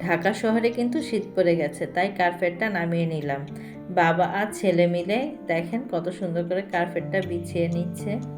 ঢাকা শহরে কিন্তু শীত পড়ে গেছে, তাই কার্পেটটা নামিয়ে নিলাম। বাবা আর ছেলে মিলে দেখেন কত সুন্দর করে কার্পেটটা বিছিয়ে নিচ্ছে।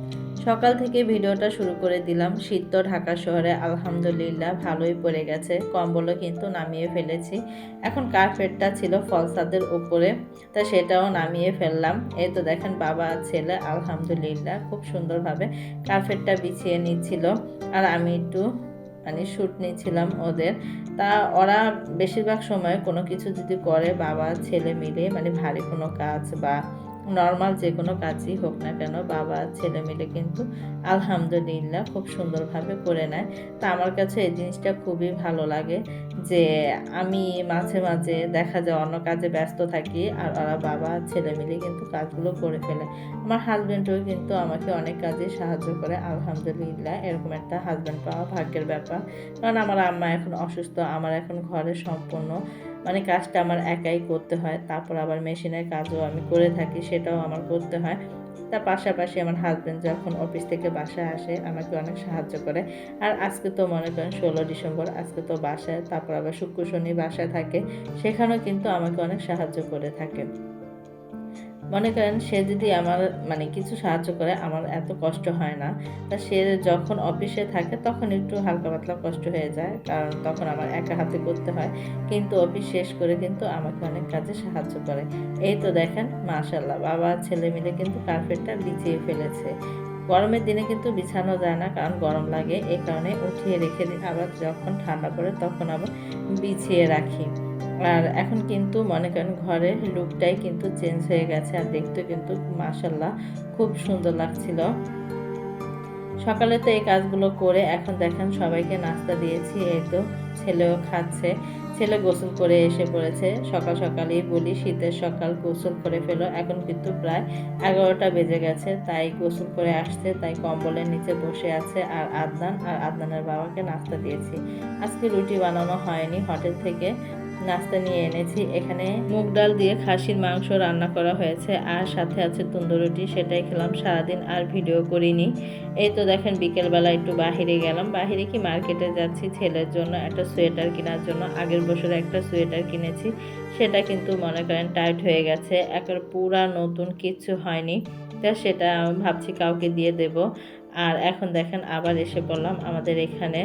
সকাল থেকে ভিডিওটা শুরু করে দিলাম। শীত তো ঢাকা শহরে, আলহামদুলিল্লাহ, ভালোই পড়ে গেছে। কম্বলও কিন্তু নামিয়ে ফেলেছি। এখন কার্পেটটা ছিল ফলসাদের উপরে, তা সেটাও নামিয়ে ফেললাম। এই তো দেখেন, বাবা, ছেলে, আলহামদুলিল্লাহ, খুব সুন্দরভাবে কার্পেটটা বিছিয়ে নিচ্ছিল। আর আমি একটু মানে শ্যুট নিচ্ছিলাম ওদের। তা ওরা বেশিরভাগ সময় কোনো কিছু যদি করে, বাবা, ছেলে মিলে মানে ভারী কোনো কাজ বা নর্মাল যে কোনো কাজই হোক না কেন বাবা, ছেলে মিলে কিন্তু আলহামদুলিল্লাহ খুব সুন্দরভাবে করে নেয়। তা আমার কাছে এই জিনিসটা খুবই ভালো লাগে যে আমি মাঝে মাঝে দেখা যায় অন্য কাজে ব্যস্ত থাকি আর ওরা বাবা, ছেলে মিলে কিন্তু কাজগুলো করে ফেলে। আমার হাজব্যান্ডও কিন্তু আমাকে অনেক কাজে সাহায্য করে, আলহামদুলিল্লাহ এরকম একটা হাজব্যান্ড পাওয়া ভাগ্যের ব্যাপার। কারণ আমার আম্মা এখন অসুস্থ, আমার এখন ঘরে সম্পূর্ণ মানে কাজটা আমার একাই করতে হয়, তারপর আবার মেশিনের কাজও আমি করে থাকি, সেটাও আমার করতে হয়। তার পাশাপাশি আমার হাজব্যান্ড যখন অফিস থেকে বাসায় আসে, আমাকে অনেক সাহায্য করে। আর আজকে তো মনে করেন ষোলো ডিসেম্বর, আজকে তো বাসায়, তারপর আবার শুক্র শনি বাসায় থাকে, সেখানেও কিন্তু আমাকে অনেক সাহায্য করে থাকে। মনে করেন সে যদি আমার মানে কিছু সাহায্য করে, আমার এত কষ্ট হয় না, তা সে যখন অফিসে থাকে তখন একটু হালকা পাতলা কষ্ট হয়ে যায়, কারণ তখন আমার একা হাতে করতে হয়, কিন্তু অফিস শেষ করে কিন্তু আমাকে অনেক কাজে সাহায্য করে। এই তো দেখেন মাশাল্লাহ বাবা, ছেলে মিলে কিন্তু কার্পেটটা বিছিয়ে ফেলেছে। গরমের দিনে কিন্তু বিছানো যায় না, কারণ গরম লাগে এই কারণে উঠিয়ে রেখে দিই আবার যখন ঠান্ডা পড়ে তখন আবার বিছিয়ে রাখি। আর এখন কিন্তু মনে করেন ঘরের লুকটাই কিন্তু চেঞ্জ হয়ে গেছে আর দেখতে কিন্তু মাসাল্লাহ খুব সুন্দর লাগছিল। সকালে তো এই কাজগুলো করে এখন দেখেন সবাইকে নাস্তা দিয়েছি, এই তো ছেলেও খাচ্ছে। ছেলে গোসল করে এসে পড়েছে, সকাল সকালেই বলি শীতের সকাল গোসল করে ফেলো, এখন কিন্তু প্রায় এগারোটা বেজে গেছে, তাই গোসল করে আসছে, তাই কম্বলের নিচে বসে আছে আর আদনান, আর আদনানের বাবাকে নাস্তা দিয়েছি। আজকে রুটি বানানো হয়নি, হোটেল থেকে নাস্তা নিয়ে এনেছি। এখানে মুগ ডাল দিয়ে খাসির মাংস রান্না করা হয়েছে। আর সাথে আছে তন্দুরুটি সেটাই খেলাম সারাদিন আর ভিডিও করিনি। এই তো দেখেন বিকেলবেলা একটু বাহিরে গেলাম। বাহিরে কি মার্কেটে যাচ্ছি ছেলের জন্য একটা সোয়েটার কেনার জন্য। আগের বছর একটা সোয়েটার কিনেছি, সেটা কিন্তু মনে করেন টাইট হয়ে গেছে। একবার পুরা নতুন কিচ্ছু হয়নি, তা সেটা ভাবছি কাউকে দিয়ে দেব। আর এখন দেখেন আবার এসে পড়লাম আমাদের এখানে।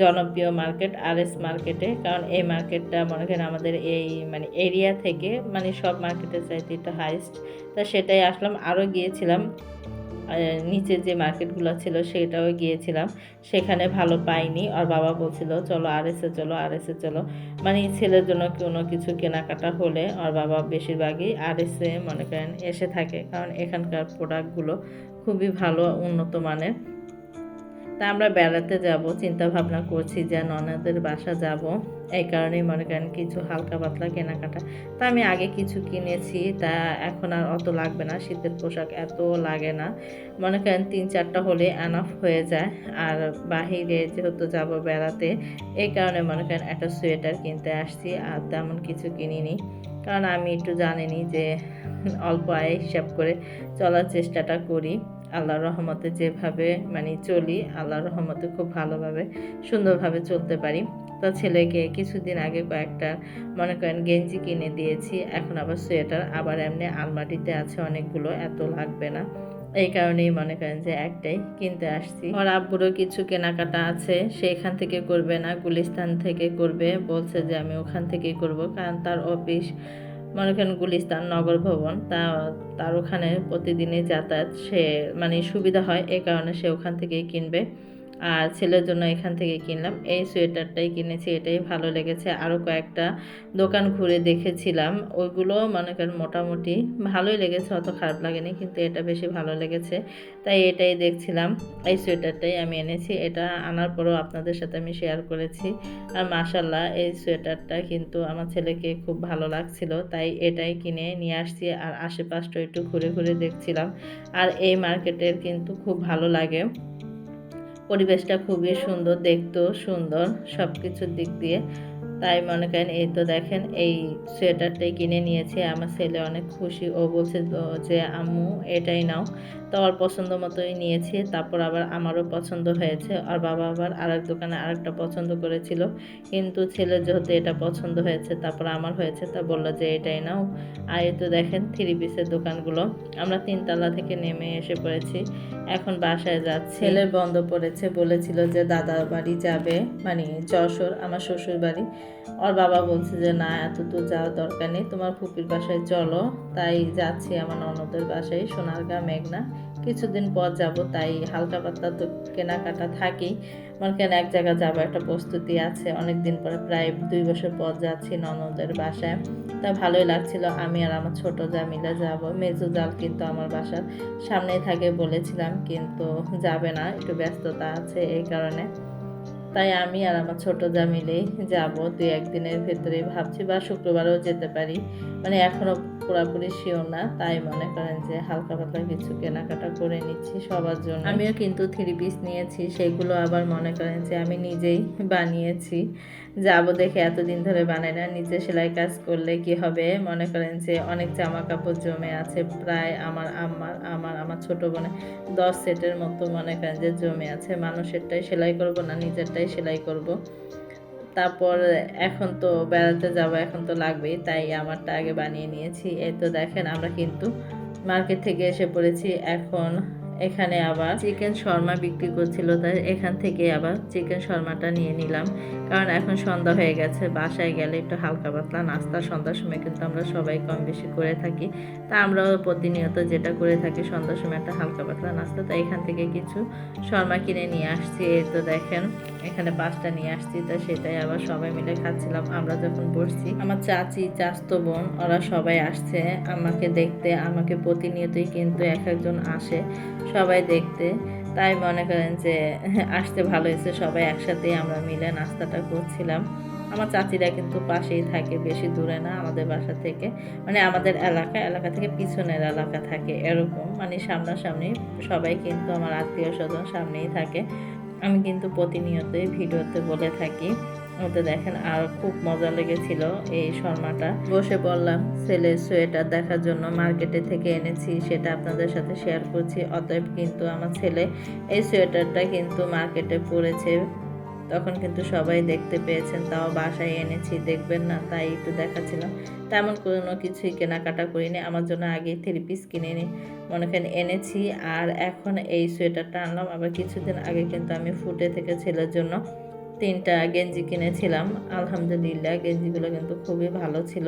জনপ্রিয় মার্কেট আর এস মার্কেটে, কারণ এই মার্কেটটা মনে করেন আমাদের এই মানে এরিয়া থেকে মানে সব মার্কেটের চাইতে একটু হাইস্ট তা সেটাই আসলাম, আরও গিয়েছিলাম। নিচে যে মার্কেটগুলো ছিল সেটাও গিয়েছিলাম। সেখানে ভালো পাইনি, আর বাবা বলছিল, চলো আর এসে চলো আর এসে চলো। মানে ছেলের জন্য কোনো কিছু কেনাকাটা হলে, আর বাবা বেশিরভাগই আর এসে মনে করেন এসে থাকে, কারণ এখানকার প্রোডাক্টগুলো খুবই ভালো, উন্নত মানের। তা আমরা বেড়াতে যাব চিন্তা ভাবনা করছি যে ননাদের বাসা যাব। এই কারণেই মনে করেন কিছু হালকা পাতলা কেনাকাটা। তা আমি আগে কিছু কিনেছি, তা এখন আর অত লাগবে না, শীতের পোশাক এত লাগে না। মনে করেন তিন চারটা হলে অ্যানাফ হয়ে যায়। আর বাহিরে যেহেতু যাব বেড়াতে, এই কারণে মনে করেন একটা সোয়েটার কিনতে আসছি, আর তেমন কিছু কিনিনি। কারণ আমি একটু জানিনি যে অল্প আয় হিসাব করে চলার চেষ্টাটা করি। আল্লাহর রহমতে যেভাবে মানে চলি, আল্লাহর রহমতে খুব ভালোভাবে, সুন্দরভাবে চলতে পারি। তো ছেলেকে কিছুদিন আগে কয়েকটা, মনে করেন গেঞ্জি কিনে দিয়েছি, এখন আবার সোয়েটার, আবার এমনি আলমারিতে আছে অনেকগুলো, এত লাগবে না। এই কারণেই মনে করেন যে একটাই কিনতে আসছি। আমার আব্বুরও কিছু কেনাকাটা আছে সেখান থেকে করবে না, গুলিস্তান থেকে করবে, বলছে যে আমি ওখান থেকেই করব, কারণ তার অফিস, মনে করেন গুলিস্তান নগর ভবন, তা, তার ওখানে প্রতিদিনই যাতায়াত সে মানে সুবিধা হয় এই কারণে সে ওখান থেকেই কিনবে। আর ছেলের জন্য এখান থেকে কিনলাম। এই সোয়েটারটাই কিনেছি, এটাই ভালো লেগেছে। আরও কয়েকটা দোকান ঘুরে দেখেছিলাম। ওইগুলো মনে করেন মোটামুটি ভালোই লেগেছে, অত খারাপ লাগেনি, কিন্তু এটা বেশি ভালো লেগেছে। তাই এটাই দেখছিলাম। এই সোয়েটারটাই আমি এনেছি। এটা আনার পরও আপনাদের সাথে আমি শেয়ার করেছি। আর মাশাল্লাহ এই সোয়েটারটা কিন্তু আমার ছেলেকে খুব ভালো লাগছিল। তাই এটাই কিনে নিয়ে আসছি আর আশেপাশটা একটু ঘুরে ঘুরে দেখছিলাম। আর এই মার্কেটের কিন্তু খুব ভালো লাগে। পরিবেশটা খুবই সুন্দর, দেখতেও সুন্দর সব কিছুর দিক দিয়ে। তাই মনে করেন, এই তো দেখেন, এই সোয়েটারটাই কিনে নিয়েছে। আমার ছেলে অনেক খুশি। ও বলছে যে, আম্মু, এটাই নাও। তো ওর পছন্দ মতোই নিয়েছি। তারপর আবার আমারও পছন্দ হয়েছে। আর বাবা আবার আরেক দোকানে আরেকটা পছন্দ করেছিল। কিন্তু ছেলের যেহেতু এটা পছন্দ হয়েছে, তারপর আমার হয়েছে, তা বলল যে এটাই নাও। আর তো দেখেন থ্রি পিসের দোকানগুলো। আমরা তিনতলা থেকে নেমে এসে পড়েছি। এখন বাসায় যাচ্ছি। ছেলে বন্ধ পড়েছে, বলেছিল যে দাদার বাড়ি যাবে। মানে যশোর, আমার শ্বশুর বাড়ি। ওর বাবা বলছে যে, না, এত তো যাওয়ার দরকার নেই। তোমার ফুপির বাসায় চলো। তাই যাচ্ছি আমার ননদের বাসায়, সোনারগাঁ, মেঘনা। কিছুদিন পর যাব, তাই হালকা পাতলা তো কেনাকাটা থাকেই। মনে করেন এক জায়গায় যাব, একটা প্রস্তুতি আছে। অনেক দিন পরে, প্রায় দুই বছর পর যাচ্ছি ননদের বাসায়। তা ভালোই লাগছিল, আমি আর আমার ছোট যা মিলে যাব। মেজু জাল কিন্তু আমার বাসার সামনেই থাকে বলেছিলাম, কিন্তু যাবে না, একটু ব্যস্ততা আছে এই কারণে। তাই আমি আর আমার ছোট যা মিলেই যাব। দুই একদিনের ভেতরে ভাবছি, বা শুক্রবারও যেতে পারি। মানে এখনও পুরাপুরি শিওর না, তাই মনে করেন যে হালকা পাতলা কিছু কেনাকাটা করে নিচ্ছি সবার জন্য। আমিও কিন্তু থ্রি পিস নিয়েছি, সেগুলো আবার মনে করেন যে আমি নিজেই বানিয়েছি। যাব দেখে এতদিন ধরে বানাই না, নিজে সেলাই কাজ করলে কি হবে? মনে করেন যে অনেক জামা কাপড় জমে আছে, প্রায় আমার আমার আমার আমার ছোট বোনে দশ সেটের মতো মনে করেন যে জমে আছে। মানুষেরটাই সেলাই করব না, নিজেরটাই সেলাই করব। তারপর এখন তো বেড়াতে যাব, এখন তো লাগবেই, তাই আমারটা আগে বানিয়ে নিয়েছি। এই তো দেখেন, আমরা কিন্তু মার্কেট থেকে এসে পড়েছি। এখন এখানে আবার চিকেন শর্মা বিক্রি করছিল তাই এখান থেকে আবার চিকেন শর্মাটা নিয়ে নিলাম। কারণ এখন সন্ধ্যা হয়ে গেছে, বাসায় গেলে একটু হালকা পাতলা নাস্তা সন্ধ্যার সময় কিন্তু আমরা সবাই কম বেশি করে থাকি। তা আমরাও প্রতিনিয়ত যেটা করে থাকি সন্ধ্যার সময় একটা হালকা পাতলা নাস্তা। তাই এখান থেকে কিছু শর্মা কিনে নিয়ে আসছি, এই তো দেখেন, এখানে পাঁচটা নিয়ে আসছি, তা সেটাই আবার সবাই মিলে খাচ্ছিলাম, আমরা যখন বসছি। আমার চাচি, চাস্তো বোন, ওরা সবাই আসছে, আমাকে দেখতে, আমাকে প্রতিনিয়তই কিন্তু এক একজন আসে। সবাই দেখতে। তাই মনে করেন যে, আসতে ভালো হয়েছে সবাই একসাথেই আমরা মিলে নাস্তাটা করছিলাম। আমার চাচিরা কিন্তু পাশেই থাকে, বেশি দূরে না আমাদের বাসা থেকে। মানে আমাদের এলাকা এলাকা থেকে পিছনের এলাকা থাকে এরকম। মানে সামনাসামনি সবাই কিন্তু আমার আত্মীয় স্বজন সামনেই থাকে। আমি কিন্তু প্রতিনিয়তই ভিডিওতে বলে থাকি। ওতে দেখেন আর খুব মজা লেগেছিল এই শর্মাটা। বসে পড়লাম ছেলের সোয়েটার দেখার জন্য মার্কেটে থেকে এনেছি, সেটা আপনাদের সাথে শেয়ার করছি। অতএব কিন্তু আমার ছেলে এই সোয়েটারটা কিন্তু মার্কেটে পড়েছে তখন কিন্তু সবাই দেখতে পেয়েছেন, তাও বাসায় এনেছি, দেখবেন না, তাই একটু দেখাচ্ছিলাম। তেমন কোনো কিছুই কেনাকাটা করিনি, আমার জন্য আগে থ্রি পিস কিনে নি। মনে করেন এনেছি, আর এখন এই সোয়েটারটা আনলাম। আবার কিছুদিন আগে কিন্তু আমি ফুটে থেকে ছেলের জন্য তিনটা গেঞ্জি কিনেছিলাম, আলহামদুলিল্লাহ গেঞ্জিগুলো কিন্তু খুবই ভালো ছিল।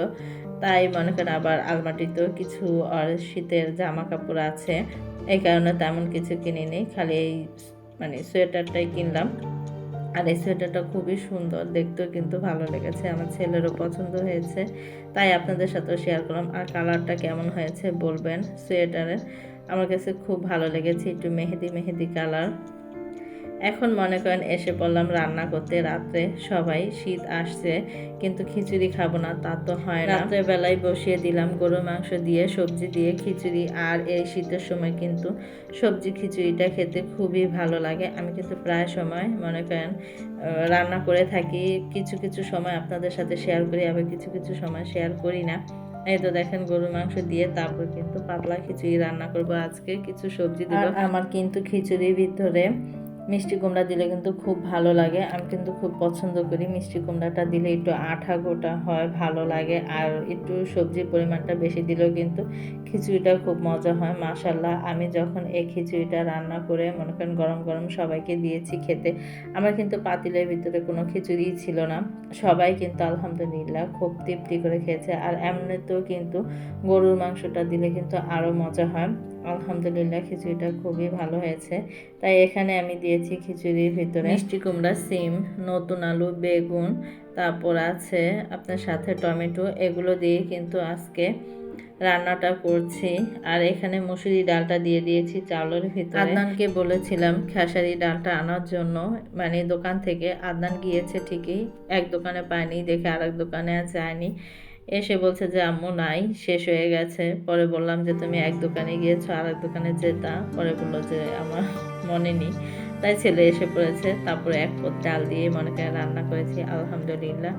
তাই মনে করেন আবার আলমারিতেও কিছু আর শীতের জামা কাপড় আছে, এই কারণে তেমন কিছু কিনিনি, খালি এই মানে সোয়েটারটাই কিনলাম। আর এই সোয়েটারটা খুবই সুন্দর, দেখতেও কিন্তু ভালো লেগেছে, আমার ছেলেরও পছন্দ হয়েছে। তাই আপনাদের সাথেও শেয়ার করলাম, আর কালারটা কেমন হয়েছে বলবেন সোয়েটারের। আমার কাছে খুব ভালো লেগেছে, একটু মেহেদি মেহেদি কালার। এখন মনে করেন এসে পড়লাম রান্না করতে রাত্রে সবাই শীত আসছে, কিন্তু খিচুড়ি খাব না, তা তো হয় না। রাত্রে বেলায় বসিয়ে দিলাম গরু মাংস দিয়ে, সবজি দিয়ে খিচুড়ি, আর এই শীতের সময় কিন্তু সবজি খিচুড়িটা খেতে খুবই ভালো লাগে। আমি কিন্তু প্রায় সময় মনে করেন রান্না করে থাকি। কিছু কিছু সময় আপনাদের সাথে শেয়ার করি, আবার কিছু কিছু সময় শেয়ার করি না। এই তো দেখেন গরু মাংস দিয়ে তারপর কিন্তু পাতলা খিচুড়ি রান্না করব। আজকে কিছু সবজি দিব। আমার কিন্তু খিচুড়ির ভিতরে মিষ্টি কুমড়া দিলে কিন্তু খুব ভালো লাগে। আমি কিন্তু খুব পছন্দ করি মিষ্টি কুমড়াটা দিলে একটু আঠা গোটা হয়, ভালো লাগে। আর একটু সবজির পরিমাণটা বেশি দিলেও কিন্তু খিচুড়িটা খুব মজা হয় মাশাল্লাহ আমি যখন এই খিচুড়িটা রান্না করে মনে করেন গরম গরম সবাইকে দিয়েছি খেতে, আমার কিন্তু পাতিলের ভিতরে কোনো খিচুড়িই ছিল না। সবাই কিন্তু আলহামদুলিল্লাহ খুব তৃপ্তি করে খেয়েছে। আর এমনিতেও কিন্তু গরুর মাংসটা দিলে কিন্তু আরও মজা হয়। আলহামদুলিল্লাহ খিচুড়িটা খুবই ভালো হয়েছে। তাই এখানে আমি দিয়েছি খিচুড়ির ভিতরে মিষ্টি কুমড়া সিম নতুন আলু বেগুন তারপর আছে আপনার সাথে টমেটো। এগুলো দিয়ে কিন্তু আজকে রান্নাটা করছি। আর এখানে মুসুরি ডালটা দিয়ে দিয়েছি চাউলের ভিতরে। আদনানকে বলেছিলাম খেসারি ডালটা আনার জন্য। মানে দোকান থেকে আদনান গিয়েছে ঠিকই। এক দোকানে পায়নি দেখে আরেক দোকানে যায়নি। এসে বলছে যে, আম্মু, নাই, শেষ হয়ে গেছে। পরে বললাম যে, তুমি এক দোকানে গিয়েছো আর এক দোকানে যেতা। পরে বলল যে, আমার মনে নেই। তাই ছেলে এসে পড়েছে। তারপরে এক পদ ডাল দিয়ে মনে করে রান্না করেছি, আলহামদুলিল্লাহ।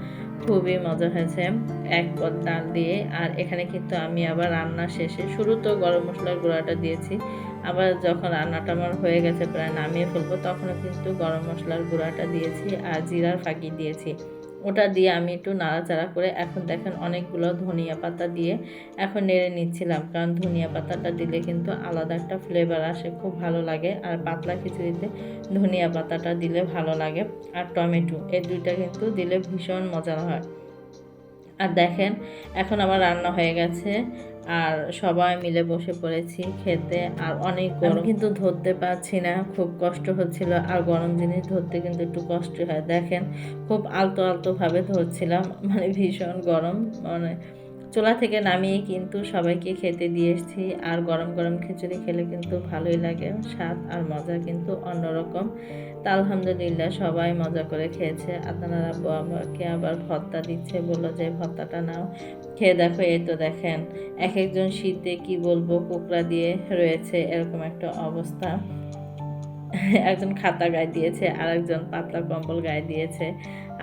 খুবই মজা হয়েছে। এক পদ ডাল দিয়ে, আর এখানে কিন্তু আমি আবার রান্না শেষে শুরু তো গরম মশলার গুঁড়াটা দিয়েছি। আবার যখন রান্নাটা আমার হয়ে গেছে, প্রায় নামিয়ে ফেলব, তখনও কিন্তু গরম মশলার গুঁড়াটা দিয়েছি আর জিরার ফাঁকি দিয়েছি। ওটা দিয়ে আমি একটু নাড়াচাড়া করে এখন দেখেন অনেকগুলো ধনিয়া পাতা দিয়ে এখন নেড়ে নিচ্ছিলাম। কারণ ধনিয়া পাতাটা দিলে কিন্তু আলাদা একটা ফ্লেভার আসে, খুব ভালো লাগে। আর পাতলা খিচুড়িতে ধনিয়া পাতাটা দিলে ভালো লাগে। আর টমেটো, এই দুইটা কিন্তু দিলে ভীষণ মজা হয়। আর দেখেন, এখন আমার রান্না হয়ে গেছে। আর সবাই মিলে বসে পড়েছি খেতে আর অনেক গরম। কিন্তু ধরতে পারছি না, খুব কষ্ট হচ্ছিল। আর গরম জিনিস ধরতে কিন্তু একটু কষ্ট হয়। দেখেন, খুব আলতো আলতোভাবে ধরছিলাম মানে ভীষণ গরম। মানে চোলা থেকে নামিয়ে কিন্তু সবাইকে খেতে দিয়ে এসেছি। আর গরম গরম খিচুড়ি খেলে কিন্তু ভালোই লাগে। স্বাদ আর মজা কিন্তু অন্যরকম। তা আলহামদুলিল্লাহ সবাই মজা করে খেয়েছে। আপনারা আব্বু আমাকে আবার ভত্তা দিচ্ছে। বলল যে, ভত্তাটা নাও। খেয়ে দেখো, এই তো দেখেন এক একজন শীতে কি বলব, কোকড়া দিয়ে রয়েছে এরকম একটা অবস্থা। একজন খাতা গায়ে দিয়েছে আর একজন পাতলা কম্বল গায়ে দিয়েছে।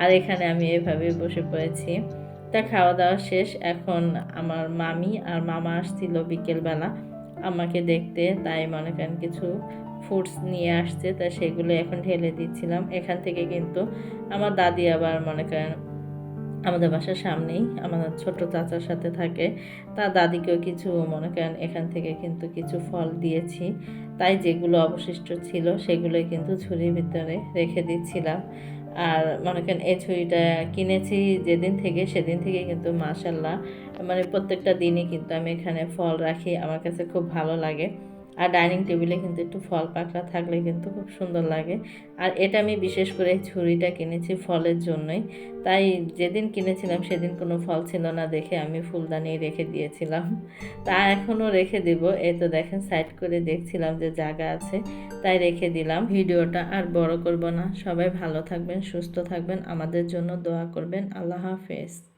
আর এখানে আমি এভাবে বসে পড়েছি। তা খাওয়া দাওয়া শেষ, এখন আমার মামি আর মামা আসছিল বিকেলবেলা। আমাকে দেখতে, তাই মনে করেন কিছু ফুডস নিয়ে আসছে, তা সেগুলো এখন ঢেলে দিচ্ছিলাম। এখান থেকে কিন্তু আমার দাদি আবার মনে করেন আমাদের বাসার সামনেই, আমাদের ছোট চাচার সাথে থাকে। তা দাদিকেও কিছু, মনে করেন এখান থেকে কিন্তু কিছু ফল দিয়েছি। তাই যেগুলো অবশিষ্ট ছিল, সেগুলোই কিন্তু ঝুড়ির ভিতরে রেখে দিচ্ছিলাম। আর মনে করেন এই ছুরিটা কিনেছি যেদিন থেকে, সেদিন থেকে কিন্তু মাসাল্লাহ মানে প্রত্যেকটা দিনই কিন্তু আমি এখানে ফল রাখি। আমার কাছে খুব ভালো লাগে। ডাইনিং টেবিলে কিন্তু একটু ফল পাকড়া থাকলে কিন্তু খুব সুন্দর লাগে। আর এটা আমি বিশেষ করে এই ছুরিটা কিনেছি ফলের জন্যই। তাই যেদিন কিনেছিলাম সেদিন কোনো ফল ছিল না দেখে আমি ফুলদানি রেখে দিয়েছিলাম। তা এখনও রেখে দেব। এই তো দেখেন সাইড করে দেখছিলাম যে জায়গা আছে, তাই রেখে দিলাম। ভিডিওটা আর বড় করব না। সবাই ভালো থাকবেন, সুস্থ থাকবেন। আমাদের জন্য দোয়া করবেন। আল্লাহ হাফেজ।